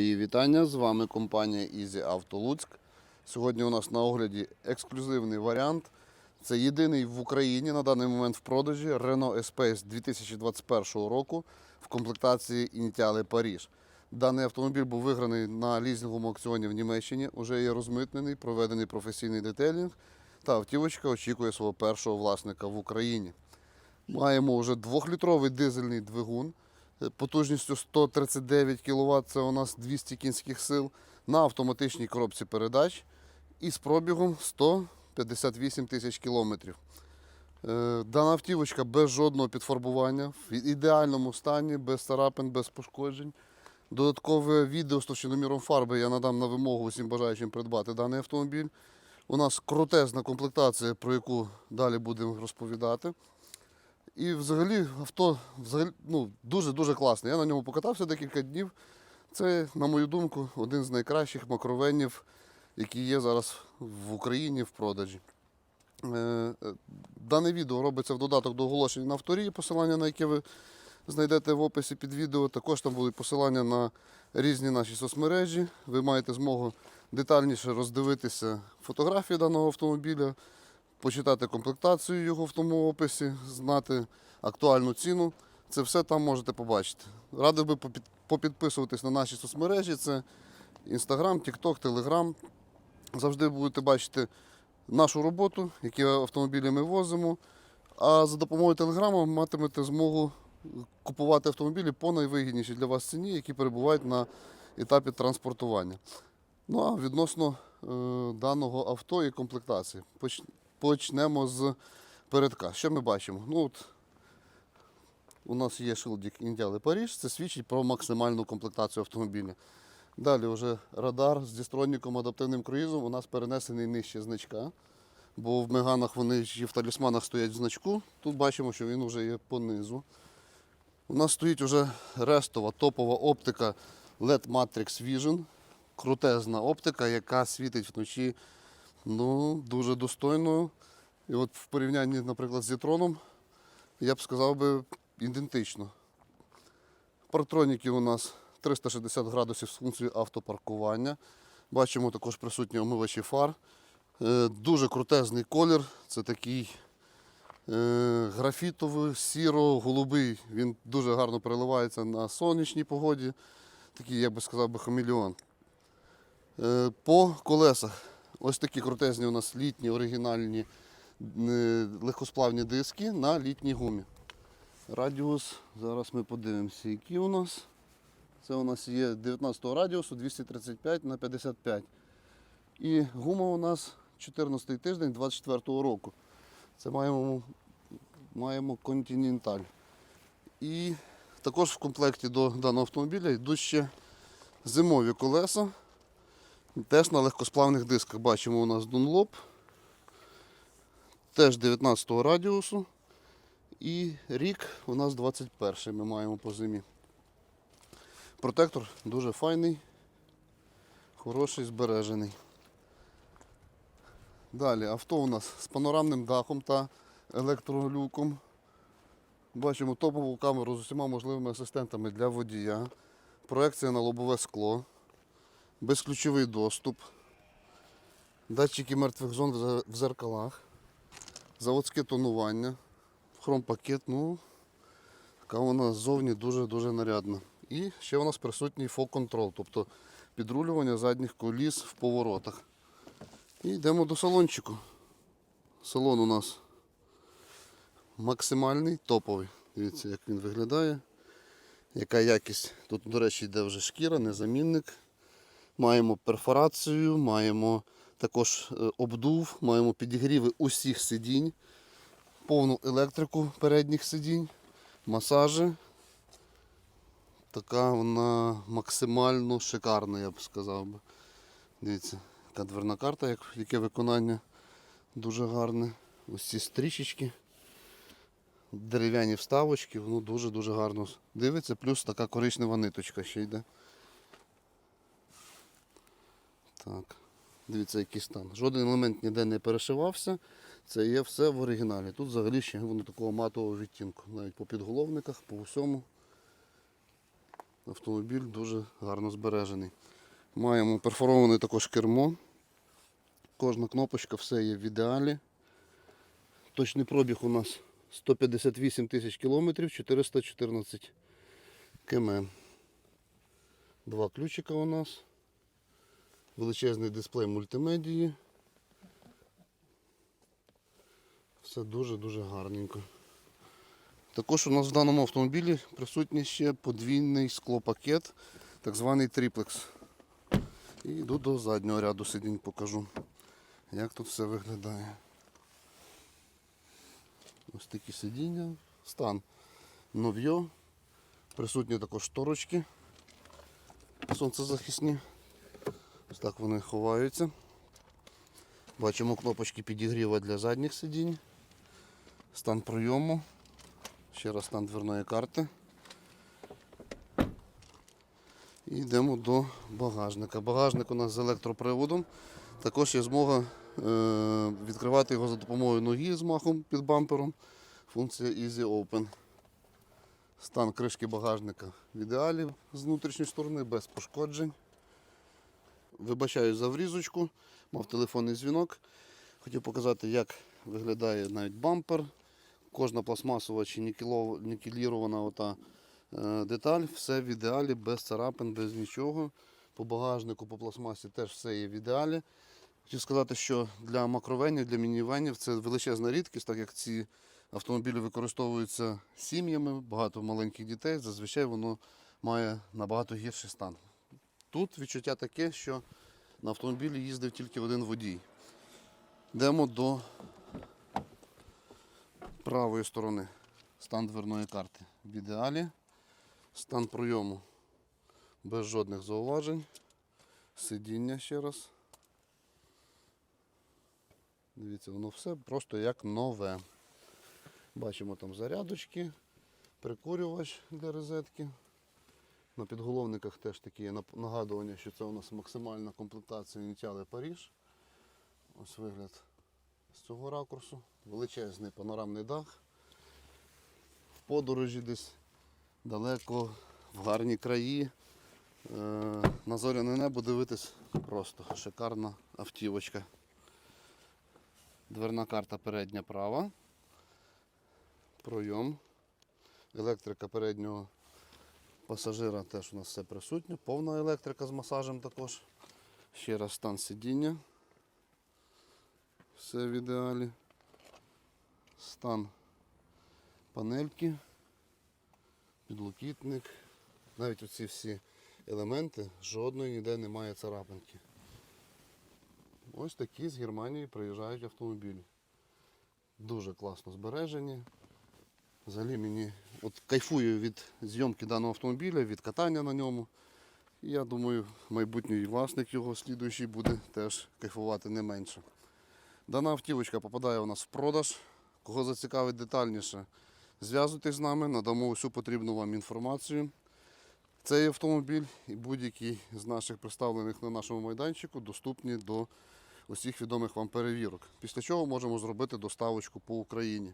вітання! З вами компанія Easy Auto Луцьк. Сьогодні у нас на огляді ексклюзивний варіант. Це єдиний в Україні на даний момент в продажі Renault Espace 2021 року в комплектації ініціали Паріж. Даний автомобіль був виграний на лізинговому аукціоні в Німеччині, вже є розмитнений, проведений професійний детейлінг, та автівочка очікує свого першого власника в Україні. Маємо вже двохлітровий дизельний двигун потужністю 139 кВт, це у нас 200 кінських сил, на автоматичній коробці передач і з пробігом 158 тисяч кілометрів. Е, Дана автівочка без жодного підфарбування, в ідеальному стані, без царапин, без пошкоджень. Додаткове відео з товщиноміром фарби я надам на вимогу усім бажаючим придбати даний автомобіль. У нас крутезна комплектація, про яку далі будемо розповідати. І взагалі авто взагалі, ну, дуже-дуже класне. Я на ньому покатався декілька днів. Це, на мою думку, один з найкращих макровенів, які є зараз в Україні в продажі. Е, е, Дане відео робиться в додаток до оголошень на авторії, посилання на яке ви знайдете в описі під відео. Також там будуть посилання на різні наші соцмережі. Ви маєте змогу детальніше роздивитися фотографії даного автомобіля, почитати комплектацію його в тому описі, знати актуальну ціну. Це все там можете побачити. Радив би попідписуватись на наші соцмережі. Це Instagram, TikTok, Telegram. Завжди будете бачити нашу роботу, які автомобілі ми возимо. А за допомогою телеграму матимете змогу купувати автомобілі по найвигіднішій для вас ціні, які перебувають на етапі транспортування. Ну а відносно е, даного авто і комплектації. Поч- Почнемо з передка. Що ми бачимо? Ну, от, у нас є шилдик Індіали Паріж, це свідчить про максимальну комплектацію автомобіля. Далі вже радар з дістроніком адаптивним круїзом у нас перенесений нижче значка. Бо в меганах вони і в талісманах стоять значку. Тут бачимо, що він вже є понизу. У нас стоїть вже рестова топова оптика LED Matrix Vision. Крутезна оптика, яка світить вночі ну, дуже достойно. І от в порівнянні, наприклад, з Зітроном, я б сказав би ідентично. Парктроніки у нас 360 градусів з функцією автопаркування. Бачимо також присутні омивачі фар. Е, Дуже крутезний колір. Це такий е, графітовий, сіро-голубий. Він дуже гарно переливається на сонячній погоді. Такий, я би сказав, би, хамелеон. Е, По колесах ось такі крутезні у нас літні оригінальні е, легкосплавні диски на літній гумі. Радіус, зараз ми подивимося, який у нас. Це у нас є 19 радіусу 235 на 55. І гума у нас 14 тиждень 24 року. Це маємо, маємо Continental. І також в комплекті до даного автомобіля йдуть ще зимові колеса. Теж на легкосплавних дисках бачимо у нас Dunlop. Теж 19 радіусу. І рік у нас 21 ми маємо по зимі. Протектор дуже файний, хороший, збережений. Далі авто у нас з панорамним дахом та електролюком. Бачимо топову камеру з усіма можливими асистентами для водія. Проекція на лобове скло, безключовий доступ, датчики мертвих зон в зеркалах, заводське тонування, хромпакет, ну, така вона ззовні дуже-дуже нарядна. І ще у нас присутній фок-контрол, тобто підрулювання задніх коліс в поворотах. І йдемо до салончику. Салон у нас максимальний, топовий. Дивіться, як він виглядає. Яка якість. Тут, до речі, йде вже шкіра, незамінник. Маємо перфорацію, маємо також е, обдув, маємо підігріви усіх сидінь, повну електрику передніх сидінь, масажі. Така вона максимально шикарна, я б сказав би. Дивіться, яка дверна карта, як, яке виконання дуже гарне. Ось ці стрічечки, дерев'яні вставочки, воно дуже-дуже гарно дивиться, плюс така коричнева ниточка ще йде. Так, дивіться, який стан. Жоден елемент ніде не перешивався. Це є все в оригіналі. Тут взагалі ще воно такого матового відтінку. Навіть по підголовниках, по всьому. Автомобіль дуже гарно збережений. Маємо перфороване також кермо. Кожна кнопочка, все є в ідеалі. Точний пробіг у нас 158 тисяч кілометрів, 414 км. Два ключика у нас. Величезний дисплей мультимедії. Все дуже-дуже гарненько. Також у нас в даному автомобілі присутній ще подвійний склопакет, так званий триплекс. І йду до заднього ряду сидінь, покажу, як тут все виглядає. Ось такі сидіння, стан нов'йо. Присутні також шторочки сонцезахисні. Ось так вони ховаються. Бачимо кнопочки підігріва для задніх сидінь. Стан прийому. Ще раз стан дверної карти. І йдемо до багажника. Багажник у нас з електроприводом. Також є змога е, відкривати його за допомогою ноги з махом під бампером. Функція Easy Open. Стан кришки багажника в ідеалі з внутрішньої сторони, без пошкоджень. Вибачаю за врізочку, мав телефонний дзвінок. Хотів показати, як виглядає навіть бампер. Кожна пластмасова чи нікелірована ота, е, деталь, все в ідеалі, без царапин, без нічого. По багажнику, по пластмасі теж все є в ідеалі. Хотів сказати, що для макровенів, для мінівенів це величезна рідкість, так як ці автомобілі використовуються сім'ями, багато маленьких дітей, зазвичай воно має набагато гірший стан. Тут відчуття таке, що на автомобілі їздив тільки один водій. Йдемо до правої сторони. Стан дверної карти в ідеалі. Стан прийому без жодних зауважень. Сидіння ще раз. Дивіться, воно все просто як нове. Бачимо там зарядочки, прикурювач для розетки. На підголовниках теж такі є нагадування, що це у нас максимальна комплектація ініціали Паріж. Ось вигляд з цього ракурсу. Величезний панорамний дах. В подорожі десь далеко, в гарні краї. Е, На зоряне небо дивитись просто шикарна автівочка. Дверна карта передня права. Пройом. Електрика переднього пасажира теж у нас все присутнє. Повна електрика з масажем також. Ще раз стан сидіння. Все в ідеалі. Стан панельки, підлокітник. Навіть оці всі елементи, жодної ніде немає царапинки. Ось такі з Германії приїжджають автомобілі. Дуже класно збережені. Взагалі мені от кайфую від зйомки даного автомобіля, від катання на ньому. І я думаю, майбутній власник його слідуючий буде теж кайфувати не менше. Дана автівочка попадає у нас в продаж. Кого зацікавить детальніше, зв'язуйтесь з нами, надамо усю потрібну вам інформацію. Цей автомобіль і будь-який з наших представлених на нашому майданчику доступні до усіх відомих вам перевірок. Після чого можемо зробити доставочку по Україні.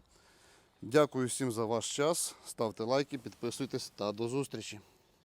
Дякую всім за ваш час. Ставте лайки, підписуйтесь та до зустрічі.